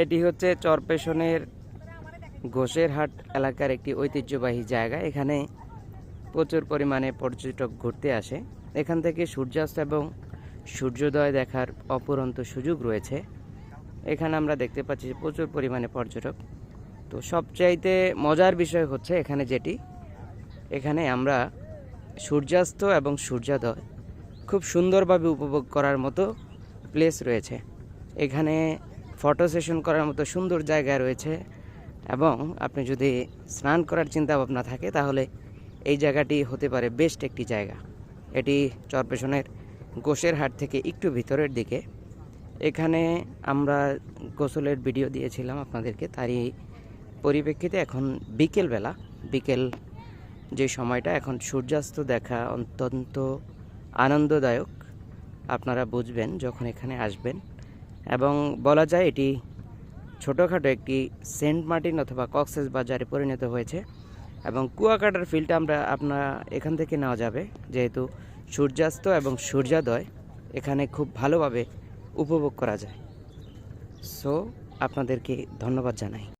এটি হচ্ছে চরপেশনের ঘোষেরহাট এলাকার একটি ঐতিহ্যবাহী জায়গা। এখানে প্রচুর পরিমাণে পর্যটক ঘুরতে আসে। এখান থেকে সূর্যাস্ত এবং সূর্যোদয় দেখার অপরন্ত সুযোগ রয়েছে। এখানে আমরা দেখতে পাচ্ছি প্রচুর পরিমাণে পর্যটক। তো সবচাইতে মজার বিষয় হচ্ছে এখানে যেটি, এখানে আমরা সূর্যাস্ত এবং সূর্যোদয় খুব সুন্দরভাবে উপভোগ করার মতো প্লেস রয়েছে। এখানে ফটো সেশন করার মতো সুন্দর জায়গা রয়েছে এবং আপনি যদি স্নান করার চিন্তা ভাবনা থাকে, তাহলে এই জায়গাটি হতে পারে বেস্ট একটি জায়গা। এটি চরপেশনের গোসের হাট থেকে একটু ভিতরের দিকে। এখানে আমরা গোসলের ভিডিও দিয়েছিলাম আপনাদেরকে, তারই পরিপ্রেক্ষিতে এখন বিকেলবেলা, বিকেল যে সময়টা, এখন সূর্যাস্ত দেখা অত্যন্ত আনন্দদায়ক। আপনারা বুঝবেন যখন এখানে আসবেন এবং বলা যায় এটি ছোটোখাটো একটি সেন্ট মার্টিন অথবা কক্সেস বাজারে পরিণত হয়েছে এবং কুয়াকাটার ফিল্ডটা আমরা আপনার এখান থেকে নেওয়া যাবে, যেহেতু সূর্যাস্ত এবং সূর্যোদয় এখানে খুব ভালোভাবে উপভোগ করা যায়। সো আপনাদেরকে ধন্যবাদ জানাই।